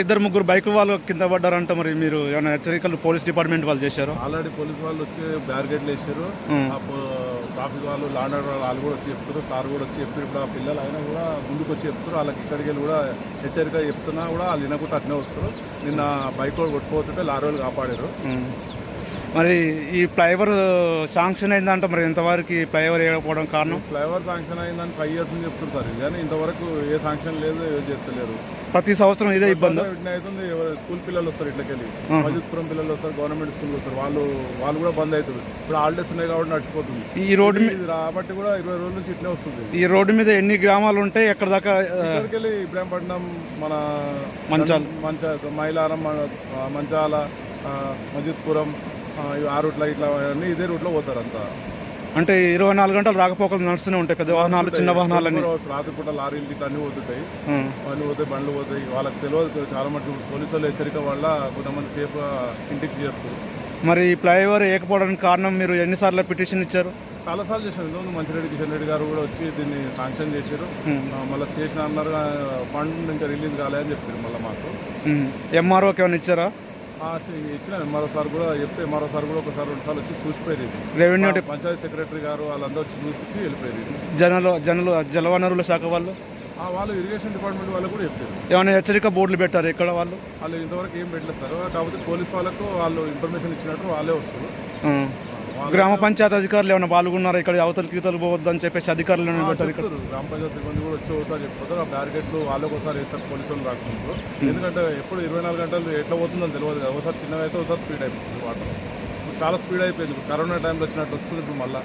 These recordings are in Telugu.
ఇద్దరు ముగ్గురు బైక్ వాళ్ళు కింద పడ్డారంట మరి మీరు ఏమైనా హెచ్చరికలు పోలీస్ డిపార్ట్మెంట్ వాళ్ళు చేశారు? ఆల్రెడీ పోలీస్ వాళ్ళు వచ్చి బ్యారికేడ్లు వేసారు ట్రాఫిక్ వాళ్ళు లాండ్ ఆర్డర్ వాళ్ళు కూడా వచ్చి చెప్తారు సార్ కూడా వచ్చి చెప్తారు ఇప్పుడు ఆ పిల్లలు అయినా కూడా ముందుకు వచ్చి చెప్తారు వాళ్ళకి ఇక్కడికి వెళ్ళి కూడా హెచ్చరిక చెప్తున్నా కూడా వాళ్ళు వినకుండా అట్నే వస్తారు నిన్న బైక్ కూడా కొట్టుకోతుంటే లారీ వాళ్ళు కాపాడారు. మరి ఈ ఫ్లైఓవర్ శాంక్షన్ అయిందంట మరి ఇంతవరకు ఈ ఫ్లైఓవర్ వేయకపోవడం కారణం? ఫ్లైఓవర్ శాంక్షన్ అయిందని ఫైవ్ ఇయర్స్ నుంచి చెప్తారు సార్. కానీ ఇంతవరకు ఏ శాంక్షన్ లేదు ఏ చేస్తలేరు. ప్రతి సంవత్సరం ఇదే ఇబ్బంది? అవుతుంది. స్కూల్ పిల్లలు వస్తారు ఇట్లకెళ్ళి. మజిత్పురం పిల్లలు వస్తారు గవర్నమెంట్ స్కూల్ వస్తారు. వాళ్ళు వాళ్ళు కూడా బంద్ అవుతుంది ఇప్పుడు హాలిడేస్ ఉన్నాయి కాబట్టి నడిచిపోతుంది. ఈ రోడ్డు మీ- ఇది రాబట్టి కూడా ఇరవై రోజుల నుంచి ఇట్లే వస్తుంది. ఈ రోడ్డు మీద ఎన్ని గ్రామాలు ఉంటాయి ఎక్కడ దాకా ఆ, ఇక్కడికి వెళ్ళి ఇబ్రాహీంపట్నం మన మంచాల్. మంచ మైలారం మంచాల ఆ, మజిద్పురం ఆ, రూట్లో ఇట్లా అన్ని ఇదే రూట్లో పోతారు అంతా అంటే ఇరవై నాలుగు గంటలు రాకపోకలు నడుస్తూనే ఉంటాయి పెద్ద వాహనాలు చిన్న వాహనాలన్నీ. రాత్రిపూట లారీలు ఇట్లా అన్ని పోతుంటాయి. అన్ని పోతాయి బండ్లు పోతాయి. వాళ్ళకి తెలియదు చాలా మటుకు పోలీసు వాళ్ళ హెచ్చరిక వల్ల కొంతమంది సేఫ్ ఇంటికి చేస్తారు మరి ఈ ఫ్లైఓవర్ వేయకపోవడానికి కారణం మీరు ఎన్నిసార్లు పిటిషన్ ఇచ్చారు? చాలాసార్లు చేశారు ఇంతకుముందు మంచిరెడ్డి కిషన్ రెడ్డి గారు కూడా వచ్చి దీన్ని శాంక్షన్ చేశారు. మళ్ళీ చేసిన అన్నారు ఫండ్ ఇంకా రిలీజ్ కాలేదని చెప్పారు మళ్ళీ మాకు. ఎంఆర్ఓకి ఏమైనా ఇచ్చారా? ఇచ్చిన మరోసారి కూడా చెప్తే మరోసారి కూడా ఒకసారి రెండు సార్లు వచ్చి చూసిపోయేది. రెవెన్యూ పంచాయతీ సెక్రటరీ గారు వాళ్ళందరూ వచ్చి చూపించి వెళ్ళిపోయేది. జనలు జనలు జలవనరుల శాఖ వాళ్ళు ఆ, వాళ్ళు ఇరిగేషన్ డిపార్ట్మెంట్ వాళ్ళు కూడా చెప్పారు ఏమైనా హెచ్చరిక బోర్డులు పెట్టారు ఇక్కడ వాళ్ళు వాళ్ళు ఇంతవరకు ఏం పెట్టలేదు సార్ కాకపోతే పోలీస్ వాళ్ళకు వాళ్ళు ఇన్ఫర్మేషన్ ఇచ్చినట్టు వాళ్ళే వస్తారు. గ్రామ పంచాయతీ అధికారులు ఏమైనా పాల్గొన్నారు? ఇక్కడ అవతల గీతలు పోవద్దని చెప్పేసి అధికారులు పెట్టారు ఇక్కడ? గ్రామ పంచాయతీ సిబ్బంది కూడా వచ్చి ఒకసారి చెప్తారు ఆ బ్యారికేడ్లు వాళ్ళకి ఒకసారి వేస్తారు పోలీసు వాళ్ళు రాకుండా. ఎందుకంటే ఎప్పుడు ఇరవై నాలుగు గంటలు ఎట్లా పోతుందని తెలియదు కదా. ఒకసారి చిన్నగా అయితే ఒకసారి స్పీడ్ అయిపోతుంది వాటర్. చాలా స్పీడ్ అయిపోయింది. కరోనా టైంలో వచ్చినట్టు వస్తుంది ఇప్పుడు మళ్ళీ.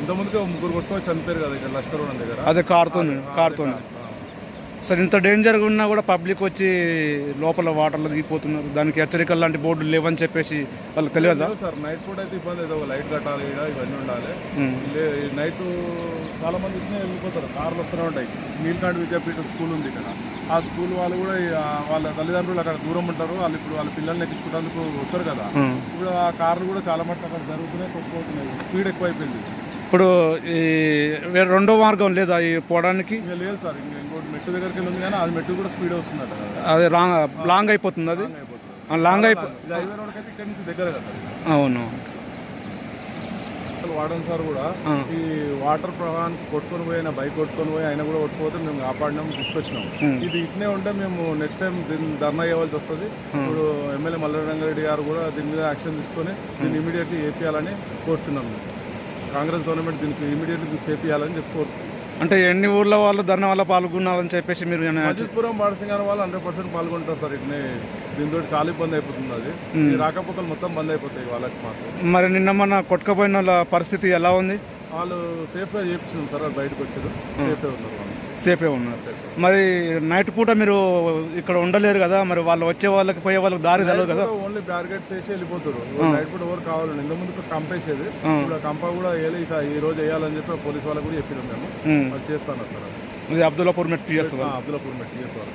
ఇంతకుముందుకే ముగ్గురు కొట్టుకొని చనిపోయారు కదా ఇక్కడ లష్కర్ దగ్గర. అదే కారుతుంది కారుతుంది సరే ఇంత డేంజర్గా ఉన్నా కూడా పబ్లిక్ వచ్చి లోపల వాటర్లో దిగిపోతున్నారు. దానికి హెచ్చరికలు లాంటి బోర్డులు లేవని చెప్పేసి వాళ్ళకి తెలియదా? సార్ నైట్ పూట అయితే ఇబ్బంది అయితే లైట్ కట్టాలి ఇవన్నీ ఉండాలి. నైట్ చాలా మంది వెళ్ళిపోతారు. కార్లు వస్తూనే ఉంటాయి. నీల్కాండ్ విద్యాపీఠ స్కూల్ ఉంది ఇక్కడ. ఆ స్కూల్ వాళ్ళు కూడా వాళ్ళ తల్లిదండ్రులు అక్కడ దూరం ఉంటారు. వాళ్ళు ఇప్పుడు వాళ్ళ పిల్లల్ని ఎక్కించుకోవడానికి వస్తారు కదా. ఇప్పుడు ఆ కార్లు కూడా చాలా మటుకు అక్కడ జరుగుతున్నాయి కొట్టుకోతున్నాయి స్పీడ్ ఎక్కువైపోయింది. ఇప్పుడు ఈ రెండో మార్గం లేదా ఈ పోవడానికి? లేదు సార్ ఇంకా మెట్టు దగ్గరికి కానీ అది మెట్టు కూడా స్పీడ్ వస్తుందట. కదా అది రాంగ్ లాంగ్ అయిపోతుంది అది? అయిపోతుంది. లాంగ్ అయిపో ఇది హైవే రోడ్కి అయితే ఇక్కడ నుంచి దగ్గర కదా అవును. అసలు వాడన్ సార్ కూడా. ఈ వాటర్ ప్రవాహానికి కొట్టుకొని పోయిన బైక్ కొట్టుకొని పోయి ఆయన కూడా కొట్టుకోతే మేము కాపాడినాం తీసుకొచ్చినాం. ఇది ఇట్నే ఉంటే మేము నెక్స్ట్ టైం దీన్ని ధర్నా చేయవలసి వస్తుంది. ఇప్పుడు ఎమ్మెల్యే మల్లారంగారెడ్డి గారు కూడా దీని మీద యాక్షన్ తీసుకొని దీన్ని ఇమీడియట్లీ చేపియాలని కోరుతున్నాం. కాంగ్రెస్ గవర్నమెంట్ దీనికి ఇమీడియట్లీ చేపియాలని చెప్పి అంటే ఎన్ని ఊర్ల వాళ్ళు ధర్నా వల్ల పాల్గొన్నారని చెప్పేసి మీరు ఏమైనా మజిద్పురం బాడసింగాన వాళ్ళు హండ్రెడ్ పర్సెంట్ పాల్గొంటారు సార్. ఇట్నే దీంతో చాలా ఇబ్బంది అయిపోతుంది అది. ఈ రాకపోకలు మొత్తం బంద్ అయిపోతాయి వాళ్ళకి మాకు మరి నిన్న మన కొట్టుకపోయిన వాళ్ళ పరిస్థితి ఎలా ఉంది? వాళ్ళు సేఫ్గా చేపించారు సార్ బయటకు వచ్చారు. సేఫ్గా ఉన్నారు సేఫే ఉన్నారు. మరి నైట్ పూట మీరు ఇక్కడ ఉండలేరు కదా మరి వాళ్ళు వచ్చే వాళ్ళకి పోయే వాళ్ళకి దారి తెలియదు కదా. ఓన్లీ బ్యారికేడ్స్ వేసి వెళ్ళిపోతారు. నైట్ పూట ఎవరు కావాలండి? ఇంత ముందు కంపేసేది ఇప్పుడు కంప కూడా వేయాలి ఈ రోజు వేయాలని చెప్పి పోలీస్ వాళ్ళకి కూడా చెప్పినాం మేము. వాళ్ళు చేస్తాను సార్ ఇది అబ్దుల్లాపూర్ మెట్ పిఎస్ అబ్దుల్లాపూర్ మెట్టి చేస్తారు